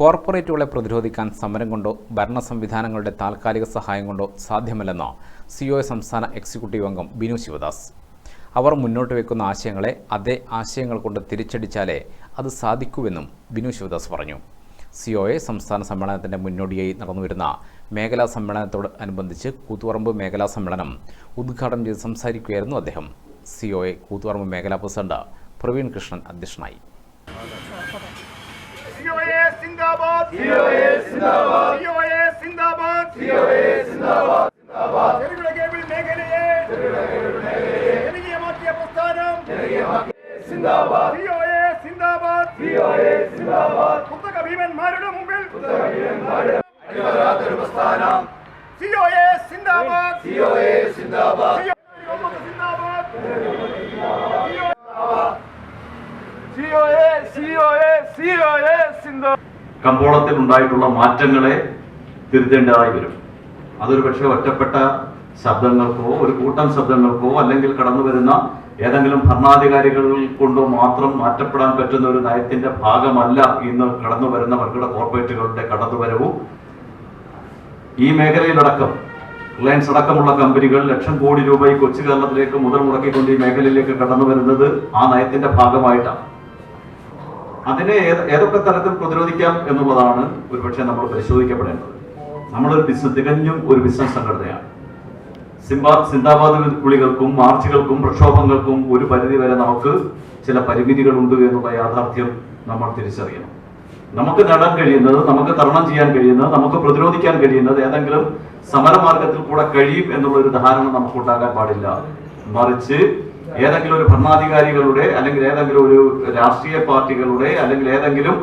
കോർപ്പറേറ്റുകളെ പ്രതിരോധിക്കാൻ സമരം കൊണ്ടോ ഭരണ സംവിധാനങ്ങളുടെ താൽക്കാലിക സഹായം കൊണ്ടോ സാധ്യമല്ലെന്ന് സി ഒ സംസ്ഥാന എക്സിക്യൂട്ടീവ് അംഗം ബിനു ശിവദാസ്. അവർ മുന്നോട്ട് വെക്കുന്ന ആശയങ്ങളെ അതേ ആശയങ്ങൾ കൊണ്ട് തിരിച്ചടിച്ചാലേ അത് സാധിക്കൂവെന്നും ബിനു ശിവദാസ് പറഞ്ഞു. സി ഒ എ സംസ്ഥാന സമ്മേളനത്തിന്റെ മുന്നോടിയായി നടന്നുവരുന്ന മേഖലാ സമ്മേളനത്തോട് അനുബന്ധിച്ച് കൂത്തുപറമ്പ് മേഖലാ സമ്മേളനം ഉദ്ഘാടനം ചെയ്ത് സംസാരിക്കുകയായിരുന്നു അദ്ദേഹം. സി ഒ എ കൂത്തുപറമ്പ് മേഖലാ പ്രസിഡന്റ് പ്രവീൺ കൃഷ്ണൻ അധ്യക്ഷനായി. ഭീമന്മാരുടെ മുമ്പിൽ. ഭീമന്മാരുടെ പ്രസ്ഥാനം. സിഒഎ സിന്ദാബാദ്. സിഒഎ സിന്ദാബാദ്. സിന്ദാബാദ്. സിഒഎ സിന്ദാബാദ്. കമ്പോളത്തിൽ ഉണ്ടായിട്ടുള്ള മാറ്റങ്ങളെ തിരുത്തേണ്ടതായി വരും. അതൊരു പക്ഷേ ഒറ്റപ്പെട്ട ശബ്ദങ്ങൾക്കോ ഒരു കൂട്ടം ശബ്ദങ്ങൾക്കോ അല്ലെങ്കിൽ കടന്നു വരുന്ന ഏതെങ്കിലും ഭരണാധികാരികൾ കൊണ്ടോ മാത്രം മാറ്റപ്പെടാൻ പറ്റുന്ന ഒരു നയത്തിന്റെ ഭാഗമല്ല ഇന്ന് കടന്നു വരുന്ന കോർപ്പറേറ്റുകളുടെ കടന്നുവരവും. ഈ മേഖലയിലടക്കം റിലയൻസ് അടക്കമുള്ള കമ്പനികൾ ലക്ഷം കോടി രൂപ ഈ കൊച്ചു കേരളത്തിലേക്ക് മുതൽ മുടക്കിക്കൊണ്ട് ഈ മേഖലയിലേക്ക് കടന്നു വരുന്നത് ആ നയത്തിന്റെ ഭാഗമായിട്ടാണ്. അതിനെ ഏത് ഏതൊക്കെ തരത്തിൽ പ്രതിരോധിക്കാം എന്നുള്ളതാണ് ഒരുപക്ഷെ നമ്മൾ പരിശോധിക്കപ്പെടേണ്ടത്. നമ്മളൊരു ബിസിനസ് തികഞ്ഞും ഒരു ബിസിനസ് സംഘടനയാണ്. സിംബാ സിന്ദാബാദ് വിളികൾക്കും മാർച്ചുകൾക്കും പ്രക്ഷോഭങ്ങൾക്കും ഒരു പരിധി വരെ നമുക്ക് ചില പരിമിതികളുണ്ട് എന്നുള്ള യാഥാർത്ഥ്യം നമ്മൾ തിരിച്ചറിയണം. നമുക്ക് നേടാൻ കഴിയുന്നത് നമുക്ക് തരണം ചെയ്യാൻ കഴിയുന്നത് നമുക്ക് പ്രതിരോധിക്കാൻ കഴിയുന്നത് ഏതെങ്കിലും സമരമാർഗത്തിൽ കൂടെ കഴിയും എന്നുള്ള ഒരു ധാരണ നമുക്ക് ഉണ്ടാകാൻ പാടില്ല. മറിച്ച് ഏതെങ്കിലും ഒരു ഭരണാധികാരികളുടെ അല്ലെങ്കിൽ ഏതെങ്കിലും ഒരു രാഷ്ട്രീയ പാർട്ടികളുടെ അല്ലെങ്കിൽ ഏതെങ്കിലും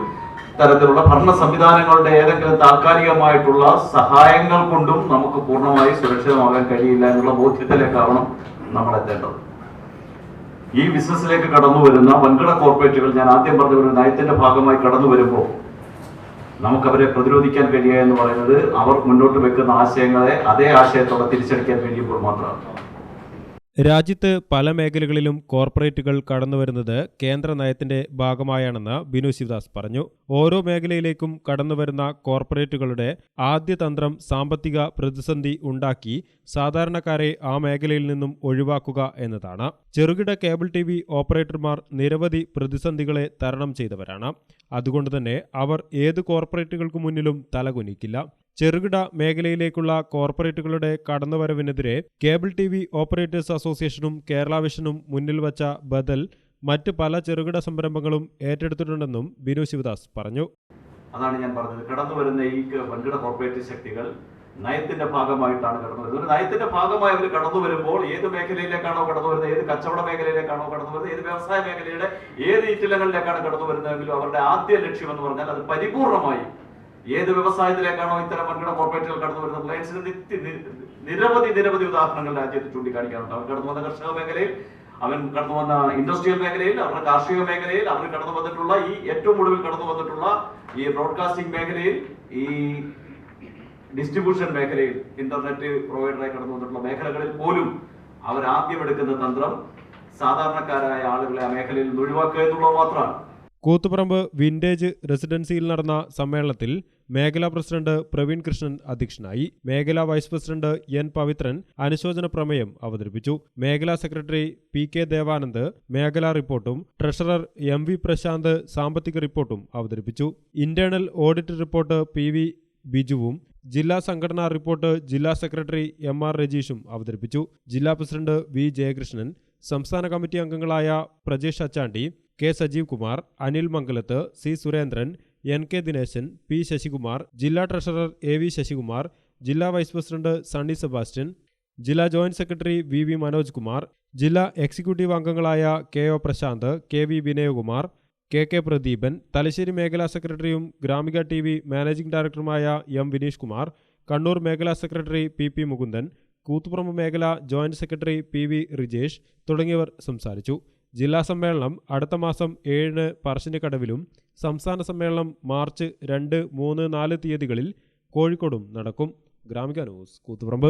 തരത്തിലുള്ള ഭരണ സംവിധാനങ്ങളുടെ ഏതെങ്കിലും താൽക്കാലികമായിട്ടുള്ള സഹായങ്ങൾ കൊണ്ടും നമുക്ക് പൂർണമായി സുരക്ഷിതമാകാൻ കഴിയില്ല എന്നുള്ള ബോധ്യത്തിലേക്കാവണം നമ്മൾ എത്തേണ്ടത്. ഈ ബിസിനസ്സിലേക്ക് കടന്നു വരുന്ന വൻകിട കോർപ്പറേറ്റുകൾ ഞാൻ ആദ്യം പറഞ്ഞ ഒരു നയത്തിന്റെ ഭാഗമായി കടന്നു വരുമ്പോൾ നമുക്കവരെ പ്രതിരോധിക്കാൻ കഴിയുക എന്ന് പറയുന്നത് അവർ മുന്നോട്ട് വെക്കുന്ന ആശയങ്ങളെ അതേ ആശയത്തോടെ തിരിച്ചടിക്കാൻ കഴിയുമ്പോൾ മാത്രമാണ്. രാജ്യത്ത് പല മേഖലകളിലും കോർപ്പറേറ്റുകൾ കടന്നുവരുന്നത് കേന്ദ്ര നയത്തിന്റെ ഭാഗമായാണെന്ന് ബിനു ശിവദാസ് പറഞ്ഞു. ഓരോ മേഖലയിലേക്കും കടന്നുവരുന്ന കോർപ്പറേറ്റുകളുടെ ആദ്യ തന്ത്രം സാമ്പത്തിക പ്രതിസന്ധി ഉണ്ടാക്കി സാധാരണക്കാരെ ആ മേഖലയിൽ നിന്നും ഒഴിവാക്കുക എന്നതാണ്. ചെറുകിട കേബിൾ ടി വി ഓപ്പറേറ്റർമാർ നിരവധി പ്രതിസന്ധികളെ തരണം ചെയ്തവരാണ്. അതുകൊണ്ട് തന്നെ അവർ ഏത് കോർപ്പറേറ്റുകൾക്ക് മുന്നിലും തലകുനിക്കില്ല. ചെറുകിട മേഖലയിലേക്കുള്ള കോർപ്പറേറ്റുകളുടെ കടന്നുവരവിനെതിരെ കേബിൾ ടി വി ഓപ്പറേറ്റേഴ്സ് അസോസിയേഷനും കേരള വിഷനും മുന്നിൽ വച്ച ബദൽ മറ്റ് പല ചെറുകിട സംരംഭങ്ങളും ഏറ്റെടുത്തിട്ടുണ്ടെന്നും ബിനു ശിവദാസ് പറഞ്ഞു. അതാണ് ഞാൻ പറഞ്ഞത്. കടന്നു വരുന്ന ഈ വൻകിട കോർപ്പറേറ്റ് ശക്തികൾ നയത്തിന്റെ ഭാഗമായിട്ടാണ് കടന്നു വരുന്നത് ഒരു നയത്തിന്റെ ഭാഗമായി അവർ കടന്നു വരുമ്പോൾ ഏത് മേഖലയിലേക്കാണോ കടന്നു വരുന്നത് ഏത് കച്ചവട മേഖലയിലേക്കാണോ കടന്നു വരുന്നത് ഏത് വ്യവസായ മേഖലയുടെ ഏത് ഈറ്റിലങ്ങളിലേക്കാണ് കടന്നു വരുന്നതെങ്കിലും അവരുടെ ആദ്യ ലക്ഷ്യം എന്ന് പറഞ്ഞാൽ അത് പരിപൂർണമായി ഏത് വ്യവസായത്തിലേക്കാണോ ഇത്തരം വൻകിട കോർപ്പറേറ്റുകൾ കടന്നു വരുന്നത്? റിലയൻസിന് നിത്യ നിരവധി നിരവധി ഉദാഹരണങ്ങൾ രാജ്യത്ത് ചൂണ്ടിക്കാണിക്കാറുണ്ട്. അവർ കടന്നു വന്ന കർഷക മേഖലയിൽ അവൻ കടന്നു വന്ന ഇൻഡസ്ട്രിയൽ മേഖലയിൽ അവരുടെ കാർഷിക മേഖലയിൽ അവർ കടന്നു വന്നിട്ടുള്ള ഈ ഏറ്റവും ഒടുവിൽ കടന്നു വന്നിട്ടുള്ള ഈ ബ്രോഡ്കാസ്റ്റിംഗ് മേഖലയിൽ ഈ ഡിസ്ട്രിബ്യൂഷൻ മേഖലയിൽ ഇന്റർനെറ്റ് പ്രൊവൈഡറായി കടന്നു വന്നിട്ടുള്ള മേഖലകളിൽ പോലും അവർ ആദ്യം എടുക്കുന്ന തന്ത്രം സാധാരണക്കാരായ ആളുകളെ ആ മേഖലയിൽ നിന്ന് ഒഴിവാക്കുക എന്നുള്ളത് മാത്രമാണ്. കൂത്തുപറമ്പ് വിന്റേജ് റെസിഡൻസിയിൽ നടന്ന സമ്മേളനത്തിൽ മേഖലാ പ്രസിഡന്റ് പ്രവീൺ കൃഷ്ണൻ അധ്യക്ഷനായി മേഖലാ വൈസ് പ്രസിഡന്റ് എൻ പവിത്രൻ അനുശോചന പ്രമേയം അവതരിപ്പിച്ചു. മേഖലാ സെക്രട്ടറി പി കെ ദേവാനന്ദ് മേഖലാ റിപ്പോർട്ടും ട്രഷറർ എം വി പ്രശാന്ത് സാമ്പത്തിക റിപ്പോർട്ടും അവതരിപ്പിച്ചു. Internal audit report P V ബിജുവും ജില്ലാ സംഘടനാ റിപ്പോർട്ട് ജില്ലാ സെക്രട്ടറി എം ആർ രജീഷും അവതരിപ്പിച്ചു. ജില്ലാ പ്രസിഡന്റ് വി ജയകൃഷ്ണൻ സംസ്ഥാന കമ്മിറ്റി അംഗങ്ങളായ Prajesh Achandi K Sajeev Kumar Anil Mangalath C Surendran N K Dineshan P Sasikumar ജില്ലാ ട്രഷറർ എ വി ശശികുമാർ ജില്ലാ വൈസ് പ്രസിഡന്റ് സണ്ണി സെബാസ്റ്റ്യൻ ജില്ലാ joint secretary V V Manoj Kumar ജില്ലാ executive അംഗങ്ങളായ K O Prashanth K V Vinayakumar K K Pradeepan Thalassery മേഖലാ സെക്രട്ടറിയും Gramika T V managing ഡയറക്ടറുമായ M Vineesh Kumar Kannur മേഖലാ secretary P P Mukundan Koothuparamba മേഖല joint secretary P V Rijesh തുടങ്ങിയവർ സംസാരിച്ചു. ജില്ലാ സമ്മേളനം അടുത്ത മാസം ഏഴിന് പറശ്ശിനിക്കടവിലും സംസ്ഥാന സമ്മേളനം മാർച്ച് രണ്ട് മൂന്ന് നാല് തീയതികളിൽ കോഴിക്കോടും നടക്കും. ഗ്രാമിക ന്യൂസ് കൂത്തുപറമ്പ്.